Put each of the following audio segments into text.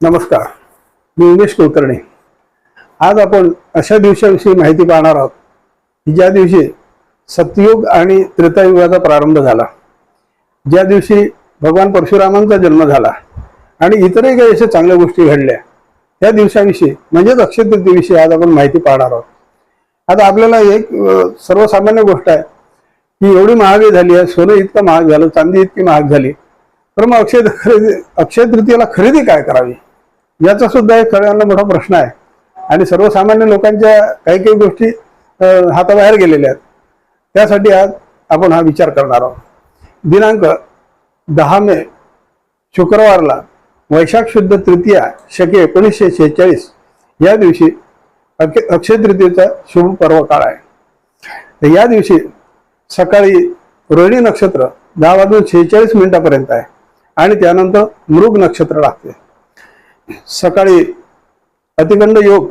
नमस्कार. मी उमेश कुलकर्णी. आज आपण अशा दिवसाविषयी माहिती पाहणार आहोत की ज्या दिवशी सत्ययुग आणि त्रेतायुगाचा प्रारंभ झाला ज्या दिवशी भगवान परशुरामांचा जन्म झाला आणि इतरही काही अशा चांगल्या गोष्टी घडल्या त्या दिवसाविषयी म्हणजेच अक्षय तृतीविषयी आज आपण माहिती पाहणार आहोत. आता आपल्याला एक सर्वसामान्य गोष्ट आहे की एवढी महागाई झाली आहे सोनं इतकं महाग झालं चांदी इतकी महाग झाली तर मग अक्षय खरेदी अक्षय तृतीयेला खरेदी काय करावी? याचा सुद्धा एक सगळ्यांना मोठा प्रश्न आहे. आणि सर्वसामान्य लोकांच्या काही काही गोष्टी हाताबाहेर गेलेल्या आहेत. त्यासाठी आज आपण हा विचार करणार आहोत. दिनांक दहा मे शुक्रवारला वैशाख शुद्ध तृतीया शके एकोणीसशे शेहेचाळीस या दिवशी अक्षय तृतीयेचा शुभ पर्व काळ आहे या दिवशी सकाळी रोहिणी नक्षत्र दहा वाजून शेहेचाळीस मिनिटापर्यंत आहे. आणि त्यानंतर मृग नक्षत्र लागते. सकाळी अतिखंड योग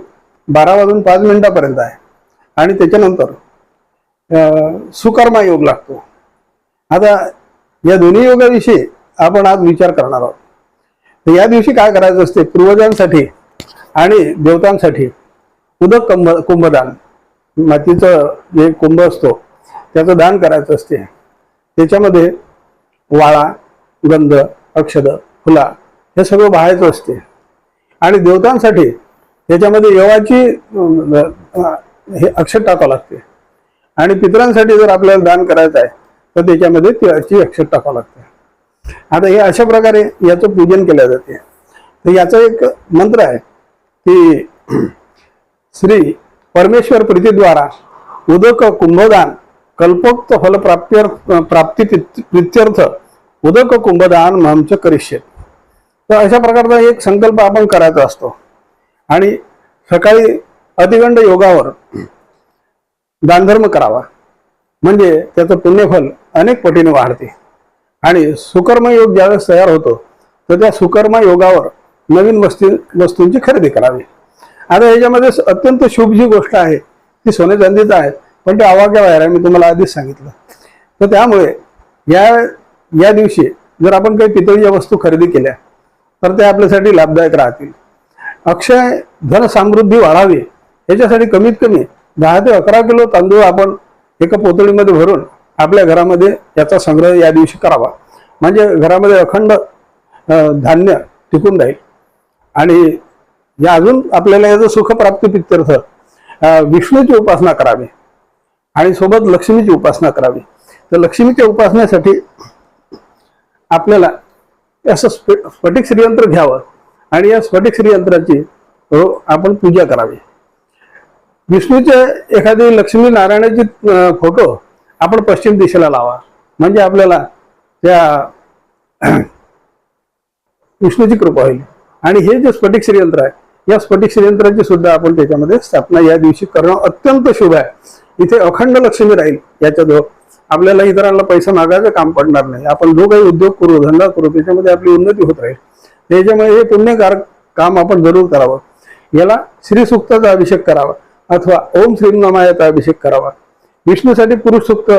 बारा वाजून पाच मिनिटापर्यंत आहे. आणि त्याच्यानंतर सुकर्मा योग लागतो. आता या दोन्ही योगाविषयी आपण आज विचार करणार आहोत. तर या दिवशी काय करायचं असते? पूर्वजांसाठी आणि देवतांसाठी उदक कुंभ कुंभदान. मातीचं जे कुंभ असतो त्याचं दान करायचं असते. त्याच्यामध्ये वाळा गंध अक्षद फुला हे सगळं वाहायचं असते. आणि देवतांसाठी त्याच्यामध्ये यवाची हे अक्षर टाकावं लागते. आणि पितरांसाठी जर आपल्याला दान करायचं आहे तर त्याच्यामध्ये तिळाची अक्षर टाकावं लागते. आता हे अशा प्रकारे याचं पूजन केलं जाते. तर याचा एक मंत्र आहे की श्री परमेश्वर प्रीतीद्वारा उदक कुंभदान कल्पोक्त फलप्राप्य प्राप्ती प्रित्यर्थ उदक कुंभदान मामचं करिष्येत. तर अशा प्रकारचा एक संकल्प आपण करायचा असतो. आणि सकाळी अतिगंड योगावर दानधर्म करावा. म्हणजे त्याचं पुण्यफल अनेक पटीने वाढते. आणि सुकर्मयोग ज्यावेळेस तयार होतो तर त्या सुकर्म योगावर नवीन वस्तू वस्तूंची खरेदी करावी. आता याच्यामध्ये अत्यंत शुभ जी गोष्ट आहे ती सोने चांदीचं आहे पण ते आवाक्या बाहेर आहे मी तुम्हाला आधीच सांगितलं. तर त्यामुळे या या दिवशी जर आपण काही पितळीच्या वस्तू खरेदी केल्या तर ते आपल्यासाठी लाभदायक राहतील. अक्षय धन समृद्धी वाढावी याच्यासाठी कमीत कमी दहा ते अकरा किलो तांदूळ आपण एका पोतळीमध्ये भरून आपल्या घरामध्ये याचा संग्रह या दिवशी करावा. म्हणजे घरामध्ये अखंड धान्य टिकून राहील. आणि या अजून आपल्याला याचं सुखप्राप्ती पित्यर्थ विष्णूची उपासना करावी. आणि सोबत लक्ष्मीची उपासना करावी. तर लक्ष्मीच्या उपासनेसाठी आपल्याला असं स्फटिक श्रीयंत्र घ्यावं आणि या स्फटिक श्रीयंत्राची हो, आपण पूजा करावी. विष्णूचे एखादी लक्ष्मी नारायणाची फोटो आपण पश्चिम दिशेला लावा. म्हणजे आपल्याला त्या विष्णूची कृपा होईल. आणि हे जे स्फटिक श्रीयंत्र आहे या स्फटिक श्रीयंत्राची सुद्धा आपण त्याच्यामध्ये स्थापना या दिवशी करणं अत्यंत शुभ आहे. इथे अखंड लक्ष्मी राहील याच्याजवळ आपल्याला इतरांना पैसा मागायचं काम पडणार नाही. आपण जो काही उद्योग करू धंदा करू त्याच्यामध्ये आपली उन्नती होत राहील. त्याच्यामुळे हे पुण्यकारक काम आपण जरूर करावं. याला श्रीसूक्ताचा अभिषेक करावा अथवा ओम श्री नमायाचा अभिषेक करावा. विष्णूसाठी पुरुष सूक्त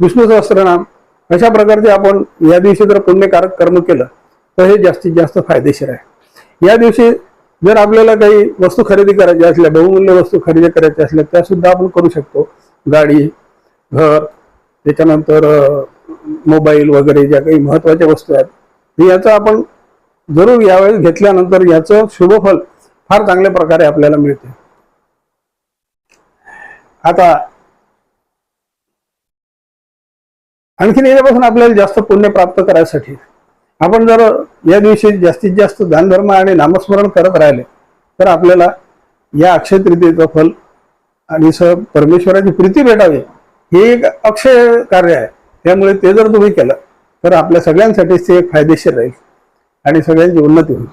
विष्णू सहस्त्रनाम अशा प्रकारचे आपण या दिवशी जर पुण्यकारक कर्म केलं तर हे जास्तीत जास्त फायदेशीर आहे. या दिवशी जर आपल्याला काही वस्तू खरेदी करायच्या असल्या बहुमूल्य वस्तू खरेदी करायच्या असल्या त्या सुद्धा आपण करू शकतो. गाडी घर त्याच्यानंतर मोबाईल वगैरे ज्या काही महत्त्वाच्या वस्तू आहेत याचा याचं आपण जरूर यावेळेस घेतल्यानंतर याचं शुभफल फार चांगल्या प्रकारे आपल्याला मिळते. आता आणखीन याच्यापासून आपल्याला जास्त पुण्य प्राप्त करायसाठी आपण जर या दिवशी जास्तीत जास्त दानधर्म आणि नामस्मरण करत राहिले तर आपल्याला या अक्षय तृतीयेचं फल आणि स परमेश्वराची प्रीती भेटावी. हे एक अक्षय कार्य आहे. त्यामुळे ते जर तुम्ही केलं तर आपल्या सगळ्यांसाठीच ते एक फायदेशीर राहील आणि सगळ्यांची उन्नती होईल.